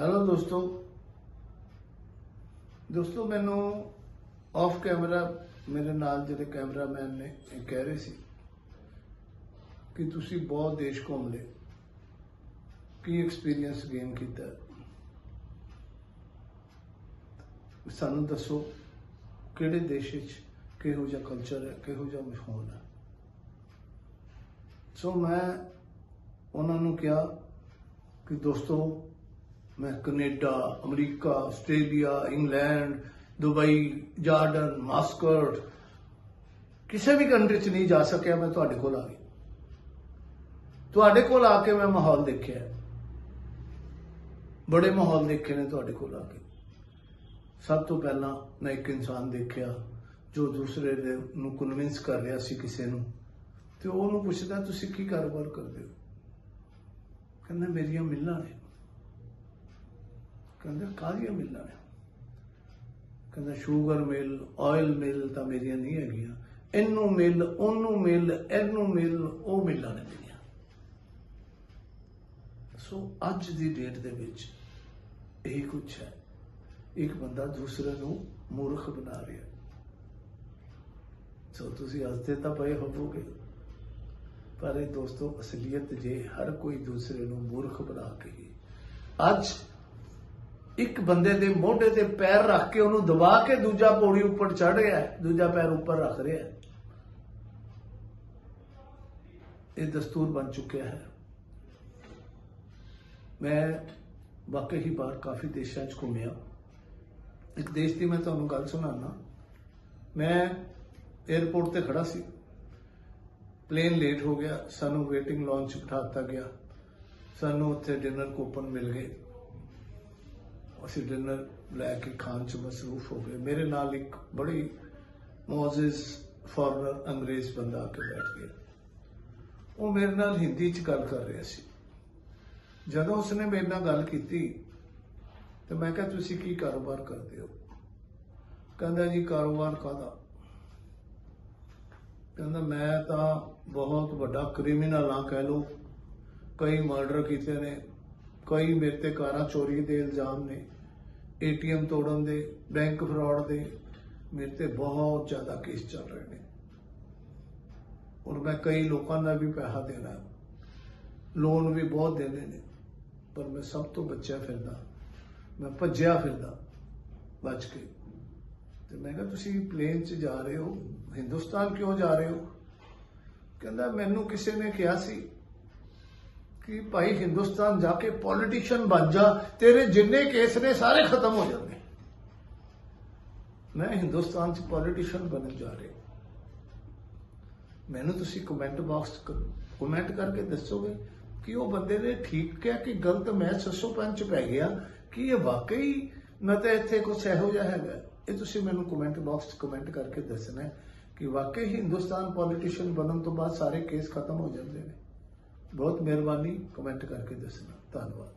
Hello ਦੋਸਤੋ। ਦੋਸਤੋ, ਮੈਨੂੰ ਆਫ ਕੈਮਰਾ ਮੇਰੇ ਨਾਲ ਜਿਹੜੇ ਕੈਮਰਾਮੈਨ ਨੇ, ਇਹ ਕਹਿ ਰਹੇ ਸੀ ਕਿ ਤੁਸੀਂ ਬਹੁਤ ਦੇਸ਼ ਘੁੰਮ ਲਏ। ਕੀ ਐਕਸਪੀਰੀਅੰਸ ਗੇਨ ਕੀਤਾ? ਸਾਨੂੰ ਦੱਸੋ, ਕਿਹੜੇ ਦੇਸ਼ ਵਿੱਚ ਕਿਹੋ ਜਿਹਾ ਕਲਚਰ ਹੈ, ਕਿਹੋ ਜਿਹਾ ਮਾਹੌਲ ਹੈ? ਸੋ ਮੈਂ ਉਹਨਾਂ ਨੂੰ ਕਿਹਾ ਕਿ ਦੋਸਤੋ ਮੈਂ Canada, America, Australia, England, Dubai, Jordan, Muscat, ਕਿਸੇ ਵੀ ਕੰਟਰੀ 'ਚ ਨਹੀਂ ਜਾ ਸਕਿਆ ਮੈਂ ਤੁਹਾਡੇ ਕੋਲ ਆ ਗਿਆ ਤੁਹਾਡੇ ਕੋਲ ਆ ਕੇ ਮੈਂ ਮਾਹੌਲ ਦੇਖਿਆ। ਬੜੇ ਮਾਹੌਲ ਦੇਖੇ ਨੇ ਤੁਹਾਡੇ ਕੋਲ ਆ ਕੇ। ਸਭ ਤੋਂ ਪਹਿਲਾਂ ਮੈਂ ਇੱਕ ਇਨਸਾਨ ਦੇਖਿਆ ਜੋ ਦੂਸਰੇ ਦੇ ਨੂੰ ਕਨਵਿੰਸ ਕਰ ਰਿਹਾ ਸੀ ਕਿਸੇ ਨੂੰ। ਤੇ ਉਹਨੂੰ ਪੁੱਛਦਾ, ਤੁਸੀਂ ਕੀ ਕਾਰੋਬਾਰ ਕਰਦੇ ਹੋ? ਕਹਿੰਦਾ, ਮੇਰੀਆਂ ਮਿੱਲਾਂ ਨੇ। ਕਹਿੰਦਾ ਕਾਹਦੀਆਂ ਮਿੱਲਾਂ ਨੇ? ਕਹਿੰਦਾ ਸ਼ੂਗਰ ਮਿਲ ਆਇਲ ਮਿਲ ਤਾਂ ਮੇਰੀਆਂ ਨਹੀਂ ਹੈਗੀਆਂ। ਇਹਨੂੰ ਮਿਲ, ਉਹਨੂੰ ਮਿਲ, ਇਹਨੂੰ ਮਿਲ, ਉਹ ਮਿੱਲਾਂ ਨੇ ਮੇਰੀਆਂ। ਸੋ ਅੱਜ ਦੀ ਡੇਟ ਦੇ ਵਿੱਚ ਇਹ ਕੁਝ ਹੈ। ਇੱਕ ਬੰਦਾ ਦੂਸਰੇ ਨੂੰ ਮੂਰਖ ਬਣਾ ਰਿਹਾ ਸੋ ਤੁਸੀਂ ਹੱਸਦੇ ਤਾਂ ਪਏ ਹੋਵੋਗੇ। ਪਰ ਇਹ ਦੋਸਤੋ ਅਸਲੀਅਤ ਜੇ ਹਰ ਕੋਈ ਦੂਸਰੇ ਨੂੰ ਮੂਰਖ ਬਣਾ ਕੇ ਅੱਜ ਇੱਕ ਬੰਦੇ ਦੇ ਮੋਢੇ ਤੇ ਪੈਰ ਰੱਖ ਕੇ ਉਹਨੂੰ ਦਬਾ ਕੇ ਦੂਜਾ ਪੌੜੀ ਉੱਪਰ ਚੜ ਰਿਹਾ ਦੂਜਾ ਪੈਰ ਉੱਪਰ ਰੱਖ ਰਿਹਾ। ਇਹ ਦਸਤੂਰ ਬਣ ਚੁੱਕਿਆ ਹੈ। ਮੈਂ ਵਾਕਈ ਹੀ ਬਾਹਰ ਕਾਫੀ ਦੇਸ਼ਾਂ 'ਚ ਘੁੰਮਿਆ। ਇੱਕ ਦੇਸ਼ ਦੀ ਮੈਂ ਤੁਹਾਨੂੰ ਗੱਲ ਸੁਣਾਉਣਾ ਮੈਂ 에어ਪੋਰਟ ਤੇ ਖੜਾ ਸੀ। ਪਲੇਨ ਲੇਟ ਹੋ ਗਿਆ। ਸਾਨੂੰ ਵੇਟਿੰਗ ਲਾਂਚ 'ਚ ਬਿਠਾ ਦਿੱਤਾ ਗਿਆ। ਸਾਨੂੰ ਉੱਥੇ ਡਿਨਰ ਕੂਪਨ ਮਿਲ ਗਏ। ਅਸੀਂ ਡਿਨਰ ਲੈ ਕੇ ਖਾਣ 'ਚ ਮਸਰੂਫ ਹੋ ਗਏ। ਮੇਰੇ ਨਾਲ ਇੱਕ ਬੜੀ ਮੌਜਿਸ ਫੋਰਨਰ ਅੰਗਰੇਜ਼ ਬੰਦਾ ਆ ਕੇ ਬੈਠ ਗਿਆ। ਉਹ ਮੇਰੇ ਨਾਲ ਹਿੰਦੀ 'ਚ ਗੱਲ ਕਰ ਰਿਹਾ ਸੀ। ਜਦੋਂ ਉਸਨੇ ਮੇਰੇ ਨਾਲ ਗੱਲ ਕੀਤੀ, ਤੇ ਮੈਂ ਕਿਹਾ, ਤੁਸੀਂ ਕੀ ਕਾਰੋਬਾਰ ਕਰਦੇ ਹੋ? ਕਹਿੰਦਾ, ਜੀ, ਕਾਰੋਬਾਰ ਕਾਦਾ ਕਹਿੰਦਾ, ਮੈਂ ਤਾਂ ਬਹੁਤ ਵੱਡਾ ਕ੍ਰਿਮੀਨਲ ਆ ਕਹਿ ਲਓ। ਕਈ ਮਰਡਰ ਕੀਤੇ ਨੇ, ਕਈ ਮੇਰੇ ਤੇ ਕਾਰਾਂ ਚੋਰੀ ਦੇ ਇਲਜ਼ਾਮ ਨੇ। ਏਟੀਐਮ ਤੋੜਨ ਦੇ, ਬੈਂਕ ਫਰਾਡ ਦੇ ਮੇਰੇ ਤੇ ਬਹੁਤ ਜ਼ਿਆਦਾ ਕੇਸ ਚੱਲ ਰਹੇ ਨੇ। ਔਰ ਮੈਂ ਕਈ ਲੋਕਾਂ ਦਾ ਵੀ ਪੈਸਾ ਦੇਣਾ ਲੋਨ ਵੀ ਬਹੁਤ ਦੇਣੇ ਨੇ, ਪਰ ਮੈਂ ਸਭ ਤੋਂ ਬਚਿਆ ਫਿਰਦਾ, ਮੈਂ ਭੱਜਿਆ ਫਿਰਦਾ, ਬਚ ਕੇ। ਤੇ ਮੈਂ ਕਿਹਾ, ਤੁਸੀਂ ਪਲੇਨ 'ਚ ਜਾ ਰਹੇ ਹੋ, ਹਿੰਦੁਸਤਾਨ ਕਿਉਂ ਜਾ ਰਹੇ ਹੋ? ਕਹਿੰਦਾ, ਮੈਨੂੰ ਕਿਸੇ ਨੇ ਕਿਹਾ ਸੀ ਕਿ ਭਾਈ ਹਿੰਦੁਸਤਾਨ ਜਾ ਕੇ ਪੋਲੀਟੀਸ਼ੀਅਨ ਬਣ ਜਾ, ਤੇਰੇ ਜਿੰਨੇ ਕੇਸ ਨੇ ਸਾਰੇ ਖਤਮ ਹੋ ਜਾਣਗੇ। ਮੈਂ ਹਿੰਦੁਸਤਾਨ 'ਚ ਪੋਲੀਟੀਸ਼ੀਅਨ ਬਣਨ ਜਾ ਰਿਹਾ। ਮੈਨੂੰ ਤੁਸੀਂ ਕਮੈਂਟ ਬਾਕਸ ਕਮੈਂਟ ਕਰਕੇ ਦੱਸੋਗੇ ਕਿ ਉਹ ਬੰਦੇ ਨੇ ਠੀਕ ਕਿਹਾ ਕਿ ਗਲਤ ਮੈਂ 605 ਚ ਪੈ ਗਿਆ, ਕਿ ਇਹ ਵਾਕਈ ਨਾ ਤਾਂ ਇੱਥੇ ਕੁਝ ਇਹੋ ਜਿਹਾ ਹੈਗਾ। ਇਹ ਤੁਸੀਂ ਮੈਨੂੰ ਕਮੈਂਟ ਬਾਕਸ 'ਚ ਕਮੈਂਟ ਕਰਕੇ ਦੱਸਣਾ ਕਿ ਵਾਕਈ ਹਿੰਦੁਸਤਾਨ ਪੋਲੀਟੀਸ਼ੀਅਨ ਬਣਨ ਤੋਂ ਬਾਅਦ ਸਾਰੇ ਕੇਸ ਖਤਮ ਹੋ ਜਾਂਦੇ ਨੇ। ਬਹੁਤ ਮਿਹਰਬਾਨੀ ਕਮੈਂਟ ਕਰਕੇ ਦੱਸਣਾ। ਧੰਨਵਾਦ।